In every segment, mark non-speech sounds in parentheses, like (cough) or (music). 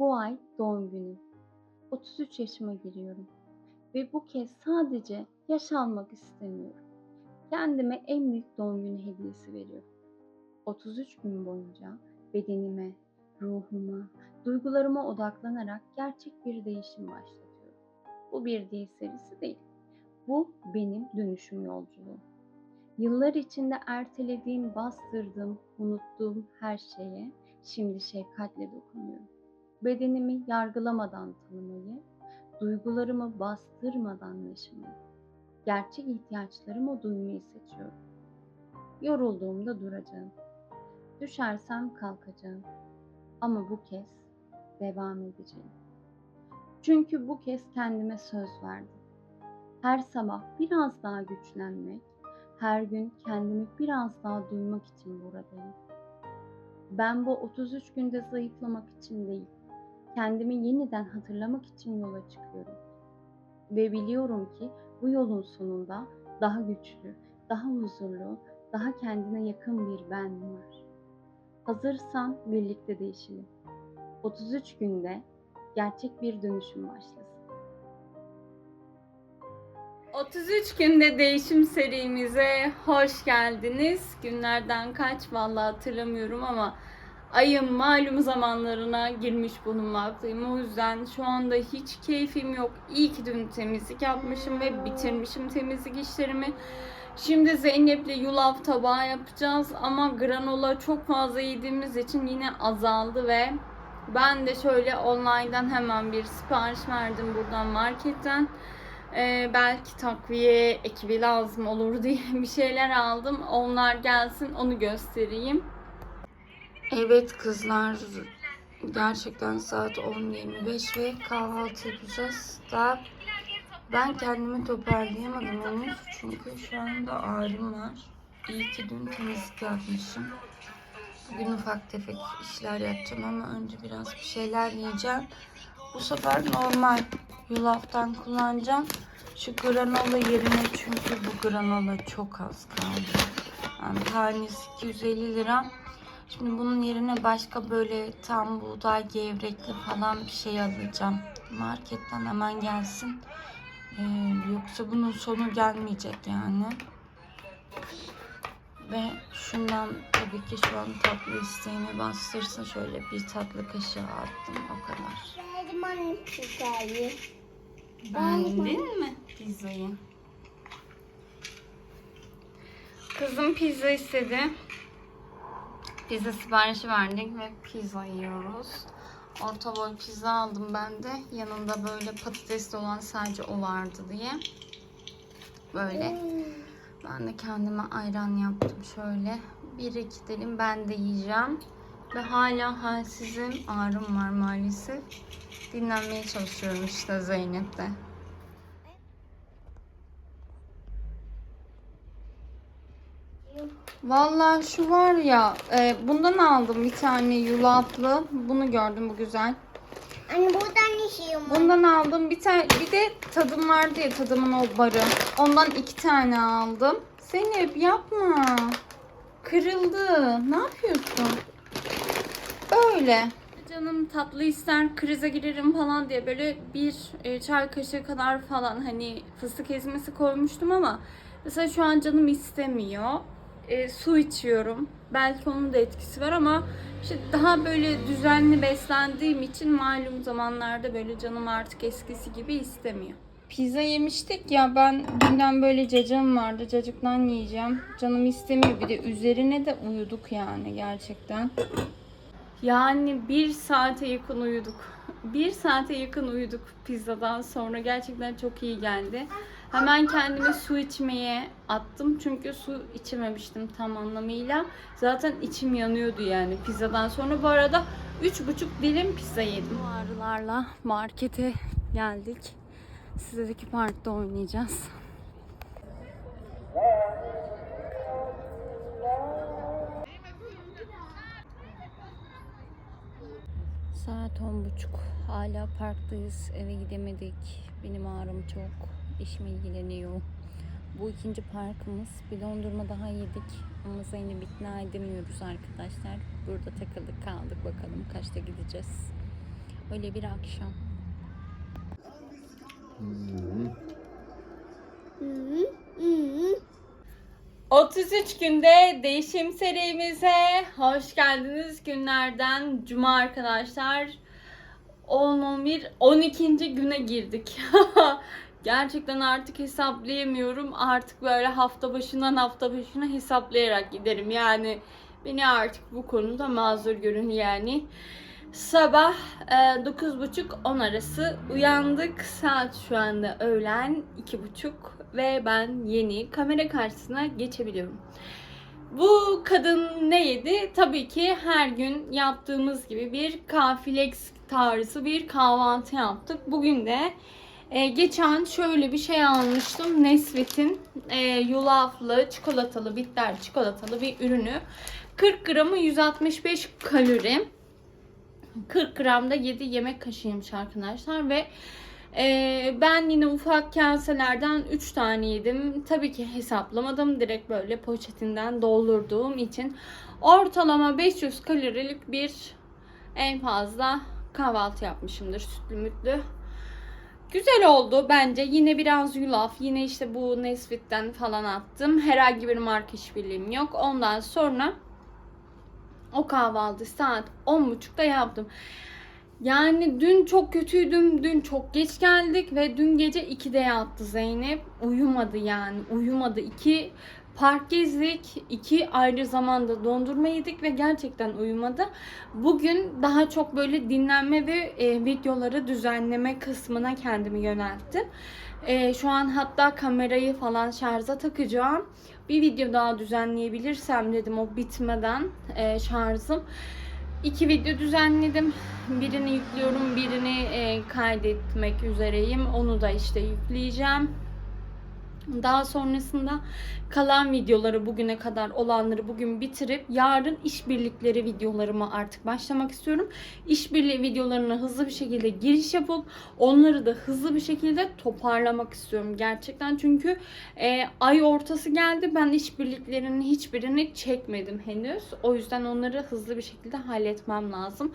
Bu ay doğum günüm. 33 yaşıma giriyorum. Ve bu kez sadece yaş almak istemiyorum. Kendime en büyük doğum günü hediyesi veriyorum. 33 gün boyunca bedenime, ruhuma, duygularıma odaklanarak gerçek bir değişim başlatıyorum. Bu bir dil serisi değil. Bu benim dönüşüm yolculuğum. Yıllar içinde ertelediğim, bastırdığım, unuttuğum her şeye şimdi şefkatle dokunuyorum. Bedenimi yargılamadan tanımayı, duygularımı bastırmadan yaşamayı, gerçek ihtiyaçlarımı duymayı seçiyorum. Yorulduğumda duracağım. Düşersem kalkacağım. Ama bu kez devam edeceğim. Çünkü bu kez kendime söz verdim. Her sabah biraz daha güçlenmek, her gün kendimi biraz daha duymak için buradayım. Ben bu 33 günde zayıflamak için değil, kendimi yeniden hatırlamak için yola çıkıyorum. Ve biliyorum ki bu yolun sonunda daha güçlü, daha huzurlu, daha kendine yakın bir ben var. Hazırsan birlikte değişelim. 33 günde gerçek bir dönüşüm başlasın. 33 günde değişim serimize hoş geldiniz. Günlerden kaç vallahi hatırlamıyorum ama ayın malum zamanlarına girmiş bulunmaktayım. O yüzden şu anda hiç keyfim yok. İyi ki dün temizlik yapmışım ve bitirmişim temizlik işlerimi. Şimdi Zeynep'le yulaf tabağı yapacağız ama granola çok fazla yediğimiz için yine azaldı ve ben de şöyle online'dan hemen bir sipariş verdim buradan marketten. Ee, belki takviye ekibi lazım olur (laughs) diye bir şeyler aldım. Onlar gelsin onu göstereyim. Evet kızlar gerçekten saat 10.25 ve kahvaltı yapacağız. Daha ben kendimi toparlayamadım henüz çünkü şu anda ağrım var. İyi ki dün temizlik yapmışım. Bugün ufak tefek işler yapacağım ama önce biraz bir şeyler yiyeceğim. Bu sefer normal yulaftan kullanacağım. Şu granola yerine çünkü bu granola çok az kaldı. Yani tanesi 250 lira. Şimdi bunun yerine başka böyle tam buğday gevrekli falan bir şey alacağım. Marketten hemen gelsin. Ee, yoksa bunun sonu gelmeyecek yani. Ve şundan tabii ki şu an tatlı isteğimi bastırsa şöyle bir tatlı kaşığı attım o kadar. Elman pizzayı. Beğendin mi pizzayı? Kızım pizza istedi. Pizza siparişi verdik ve pizza yiyoruz. Orta boy pizza aldım ben de. Yanında böyle patatesli olan sadece o vardı diye. Böyle. Ben de kendime ayran yaptım şöyle. Bir iki dilim ben de yiyeceğim. Ve hala halsizim. Ağrım var maalesef. Dinlenmeye çalışıyorum işte Zeynep'te. Vallahi şu var ya, e, bundan aldım bir tane yulaflı. Bunu gördüm bu güzel. Anne buradan işiyorum. Bundan aldım bir tane, bir de tadım vardı ya tadımın o barı. Ondan iki tane aldım. Zeynep yapma. Kırıldı. Ne yapıyorsun? Öyle. Canım tatlı ister krize girerim falan diye böyle bir e, çay kaşığı kadar falan hani fıstık ezmesi koymuştum ama mesela şu an canım istemiyor. E, su içiyorum. Belki onun da etkisi var ama işte daha böyle düzenli beslendiğim için malum zamanlarda böyle canım artık eskisi gibi istemiyor. Pizza yemiştik ya ben dünden böyle cacığım vardı. Cacıktan yiyeceğim. Canım istemiyor bir de üzerine de uyuduk yani gerçekten. Yani bir saate yakın uyuduk. Bir saate yakın uyuduk pizzadan sonra. Gerçekten çok iyi geldi. Hemen kendime su içmeye attım. Çünkü su içememiştim tam anlamıyla. Zaten içim yanıyordu yani pizzadan sonra. Bu arada 3,5 dilim pizza yedim. Bu ağrılarla markete geldik. Sizdeki parkta oynayacağız. Saat on buçuk. Hala parktayız. Eve gidemedik. Benim ağrım çok. Eşim ilgileniyor. Bu ikinci parkımız. Bir dondurma daha yedik. Ama Zeynep'i ikna edemiyoruz arkadaşlar. Burada takıldık kaldık. Bakalım kaçta gideceğiz. Öyle bir akşam. Hı hı. Hı. 33 günde değişim serimize hoş geldiniz. Günlerden cuma arkadaşlar. 10, 11, 12. güne girdik. (laughs) Gerçekten artık hesaplayamıyorum. Artık böyle hafta başından hafta başına hesaplayarak giderim. Yani beni artık bu konuda mazur görün yani. Sabah e, 9.30-10 arası uyandık. Saat şu anda öğlen 2.30 ve ben yeni kamera karşısına geçebiliyorum. Bu kadın ne yedi? Tabii ki her gün yaptığımız gibi bir kafilex tarzı bir kahvaltı yaptık. Bugün de e, geçen şöyle bir şey almıştım. Nesvet'in e, yulaflı, çikolatalı, bitter çikolatalı bir ürünü. 40 gramı 165 kalori. 40 gramda 7 yemek kaşığıymış arkadaşlar ve e, ben yine ufak kaselerden 3 tane yedim. Tabii ki hesaplamadım. Direkt böyle poşetinden doldurduğum için ortalama 500 kalorilik bir en fazla kahvaltı yapmışımdır sütlü mütlü. Güzel oldu bence. Yine biraz yulaf. Yine işte bu Nesfit'ten falan attım. Herhangi bir marka işbirliğim yok. Ondan sonra o kahvaltı saat 10.30'da yaptım. Yani dün çok kötüydüm. Dün çok geç geldik ve dün gece 2'de yattı Zeynep. Uyumadı yani. Uyumadı. İki park gezdik. iki ayrı zamanda dondurma yedik ve gerçekten uyumadı. Bugün daha çok böyle dinlenme ve e, videoları düzenleme kısmına kendimi yönelttim. E, şu an hatta kamerayı falan şarja takacağım. Bir video daha düzenleyebilirsem dedim o bitmeden e, şarjım. İki video düzenledim. Birini yüklüyorum, birini e, kaydetmek üzereyim. Onu da işte yükleyeceğim. Daha sonrasında kalan videoları bugüne kadar olanları bugün bitirip yarın işbirlikleri videolarıma artık başlamak istiyorum. İşbirliği videolarına hızlı bir şekilde giriş yapıp onları da hızlı bir şekilde toparlamak istiyorum gerçekten. Çünkü e, ay ortası geldi. Ben işbirliklerinin hiçbirini çekmedim henüz. O yüzden onları hızlı bir şekilde halletmem lazım.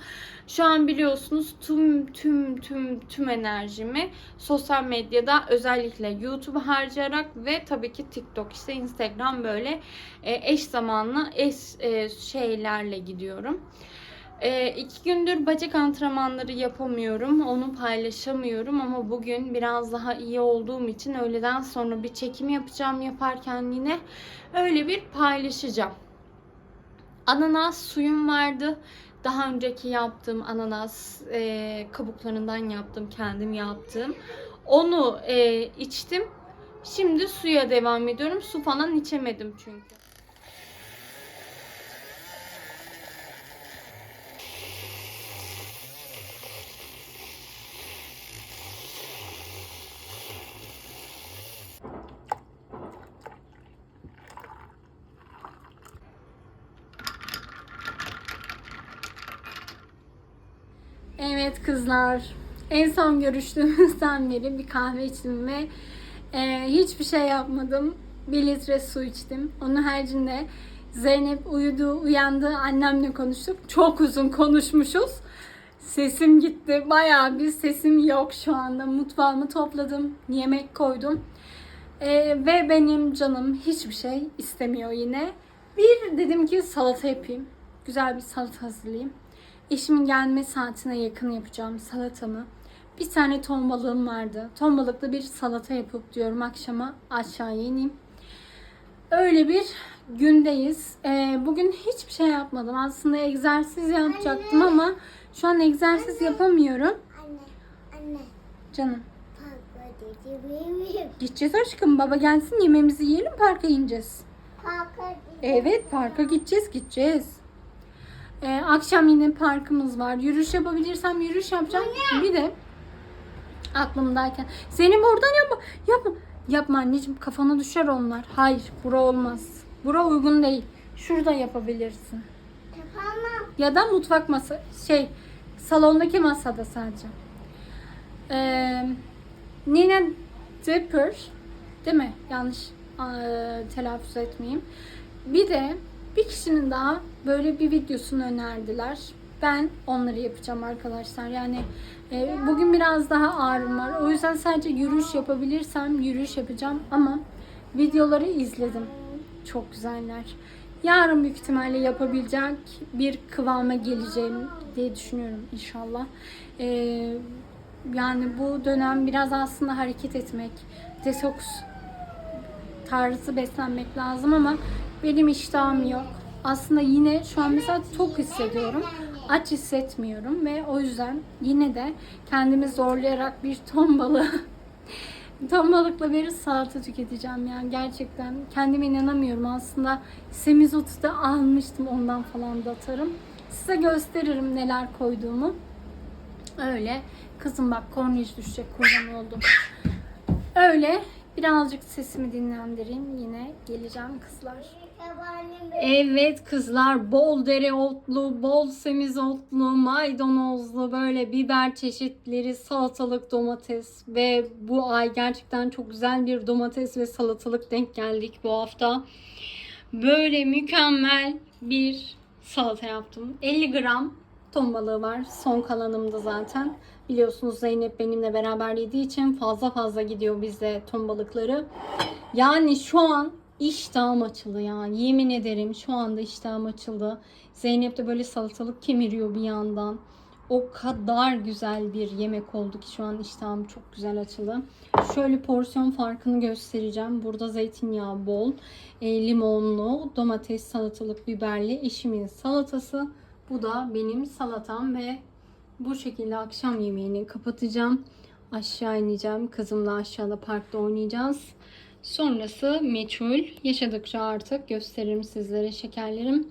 Şu an biliyorsunuz tüm tüm tüm tüm enerjimi sosyal medyada özellikle YouTube harcayarak ve tabii ki TikTok işte Instagram böyle e, eş zamanlı eş e, şeylerle gidiyorum. E, iki gündür bacak antrenmanları yapamıyorum. Onu paylaşamıyorum ama bugün biraz daha iyi olduğum için öğleden sonra bir çekim yapacağım yaparken yine öyle bir paylaşacağım. Ananas suyum vardı. Daha önceki yaptığım ananas e, kabuklarından yaptım, kendim yaptım. Onu e, içtim. Şimdi suya devam ediyorum. Su falan içemedim çünkü. Evet kızlar. En son görüştüğümüzden beri bir kahve içtim ve e, hiçbir şey yapmadım. Bir litre su içtim. Onun haricinde Zeynep uyudu, uyandı. Annemle konuştuk. Çok uzun konuşmuşuz. Sesim gitti. Bayağı bir sesim yok şu anda. Mutfağımı topladım. Yemek koydum. E, ve benim canım hiçbir şey istemiyor yine. Bir dedim ki salata yapayım. Güzel bir salata hazırlayayım. Eşimin gelme saatine yakın yapacağım salatamı. Bir tane ton balığım vardı. Ton balıklı bir salata yapıp diyorum akşama aşağıya ineyim. Öyle bir gündeyiz. Ee, bugün hiçbir şey yapmadım. Aslında egzersiz yapacaktım ama şu an egzersiz yapamıyorum. Anne, anne. Canım. Gideceğiz aşkım. Baba gelsin yemeğimizi yiyelim parka ineceğiz. Parka gidelim. Evet parka gideceğiz gideceğiz. Ee, akşam yine parkımız var. Yürüyüş yapabilirsem yürüyüş yapacağım. Bir de aklımdayken. Senin buradan yapma. Yapma. Yapma anneciğim kafana düşer onlar. Hayır bura olmaz. Bura uygun değil. Şurada yapabilirsin. Tamam. Ya da mutfak masa şey salondaki masada sadece. Ee, Nina Dipper değil mi? Yanlış eee, telaffuz etmeyeyim. Bir de bir kişinin daha böyle bir videosunu önerdiler. Ben onları yapacağım arkadaşlar. Yani bugün biraz daha ağrım var. O yüzden sadece yürüyüş yapabilirsem yürüyüş yapacağım. Ama videoları izledim. Çok güzeller. Yarın büyük ihtimalle yapabilecek bir kıvama geleceğim diye düşünüyorum inşallah. E, yani bu dönem biraz aslında hareket etmek, detoks tarzı beslenmek lazım ama benim iştahım yok. Aslında yine şu an mesela tok hissediyorum. Aç hissetmiyorum ve o yüzden yine de kendimi zorlayarak bir ton balığı (laughs) ton balıkla bir salata tüketeceğim. Yani gerçekten kendime inanamıyorum. Aslında semizotu da almıştım ondan falan da atarım. Size gösteririm neler koyduğumu. Öyle. Kızım bak kornij düşecek kurban oldum. Öyle. Birazcık sesimi dinlendireyim. Yine geleceğim kızlar Evet kızlar bol dereotlu, bol semizotlu, maydanozlu böyle biber çeşitleri, salatalık, domates ve bu ay gerçekten çok güzel bir domates ve salatalık denk geldik bu hafta. Böyle mükemmel bir salata yaptım. 50 gram ton balığı var. Son kalanımda zaten. Biliyorsunuz Zeynep benimle beraber yediği için fazla fazla gidiyor bizde ton balıkları. Yani şu an iştahım açıldı ya. Yemin ederim şu anda iştahım açıldı. Zeynep de böyle salatalık kemiriyor bir yandan. O kadar güzel bir yemek oldu ki şu an iştahım çok güzel açıldı. Şöyle porsiyon farkını göstereceğim. Burada zeytinyağı bol, e, limonlu, domates, salatalık, biberli eşimin salatası. Bu da benim salatam ve bu şekilde akşam yemeğini kapatacağım. Aşağı ineceğim. Kızımla aşağıda parkta oynayacağız. Sonrası meçhul. Yaşadıkça artık gösteririm sizlere şekerlerim.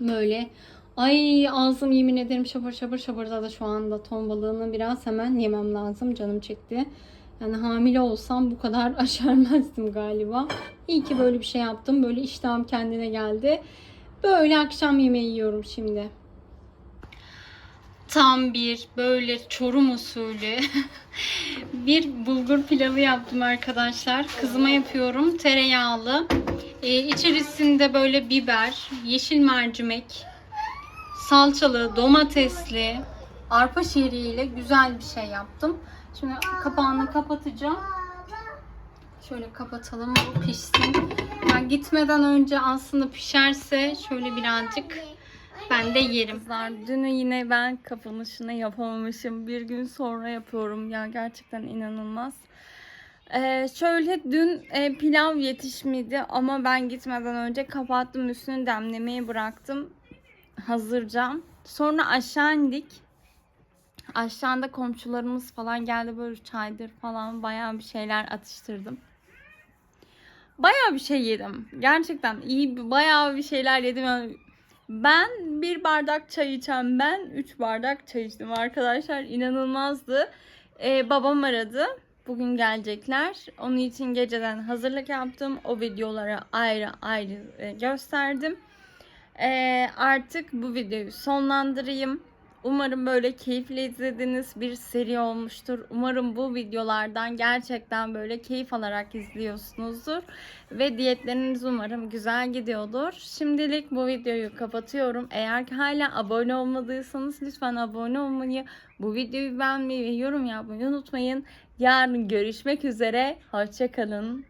Böyle. Ay ağzım yemin ederim şapır şapır şapırda da şu anda ton balığını biraz hemen yemem lazım. Canım çekti. Yani hamile olsam bu kadar (laughs) aşermezdim galiba. İyi ki böyle bir şey yaptım. Böyle iştahım kendine geldi. Böyle akşam yemeği yiyorum şimdi. Tam bir böyle çorum usulü (laughs) bir bulgur pilavı yaptım arkadaşlar. Kızıma yapıyorum. Tereyağlı. Ee, içerisinde böyle biber, yeşil mercimek, salçalı, domatesli, arpa şehriyle güzel bir şey yaptım. Şimdi kapağını kapatacağım. Şöyle kapatalım bu pişsin. Ben gitmeden önce aslında pişerse şöyle birazcık ben de yerim. Kızlar dünü yine ben kapanışını yapamamışım. Bir gün sonra yapıyorum ya gerçekten inanılmaz. Ee, şöyle dün e, pilav yetişmedi ama ben gitmeden önce kapattım üstünü demlemeye bıraktım hazırca. Sonra aşağı indik. Aşağıda komşularımız falan geldi böyle çaydır falan bayağı bir şeyler atıştırdım. Bayağı bir şey yedim. Gerçekten iyi bayağı bir şeyler yedim. Yani ben bir bardak çay içen ben 3 bardak çay içtim arkadaşlar. inanılmazdı. Ee, babam aradı. Bugün gelecekler. Onun için geceden hazırlık yaptım. O videolara ayrı ayrı e, gösterdim. Ee, artık bu videoyu sonlandırayım. Umarım böyle keyifle izlediğiniz bir seri olmuştur. Umarım bu videolardan gerçekten böyle keyif alarak izliyorsunuzdur. Ve diyetleriniz umarım güzel gidiyordur. Şimdilik bu videoyu kapatıyorum. Eğer ki hala abone olmadıysanız lütfen abone olmayı, bu videoyu beğenmeyi ve yorum yapmayı unutmayın. Yarın görüşmek üzere. Hoşçakalın.